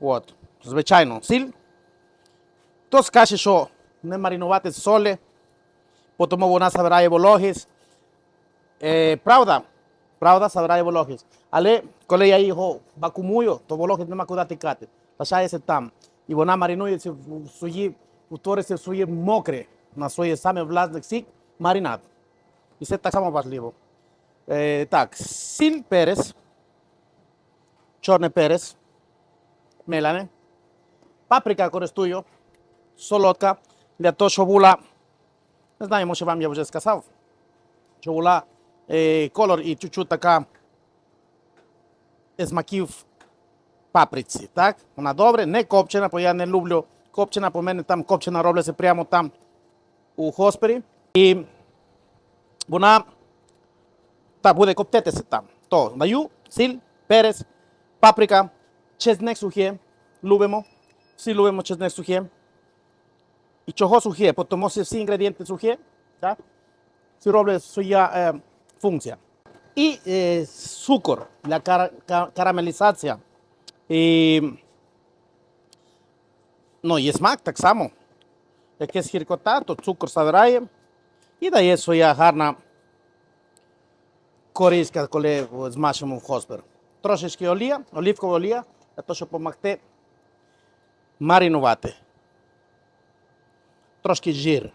От. Звичайно, сіль. Хто скаже, що не маринувати солі, тому вона забирає вологість. Е, правда, правда, забирає вологість. Але коли я його вакуумую, то вологість нема куди тікати. Лишається там. І вона маринується в свої, утворюється в своє мокре, на своє саме власний сік, маринад. І це так само важливо. Е, так, сіль, перець, чорний перець, меляне, паприка користую, солодка, для того, щоб була, не знаю, може вам я вже сказав, щоб була е, колор і чуть-чуть така смаків паприці, так? Вона добре, не копчена, бо я не люблю копчена, в мене там копчена робляться прямо там у хоспері. І вона та буде коптитися там. То даю сіль, перець, паприка, чесник сухе, любимо. Всі любимо чесник сухе. І чого сухе? Що всі інгредієнти сухі, так? Всі роблять своя е, функція. І е, цукор для кара, ка- карамелізації. Ну, є смак так само. Якесь гіркота, то цукор забирає і дає своя гарна корейська, коли змачимо в хоспер. Трошечки олія, олівкова олія, для того, щоб допомогти маринувати. Трошки жир.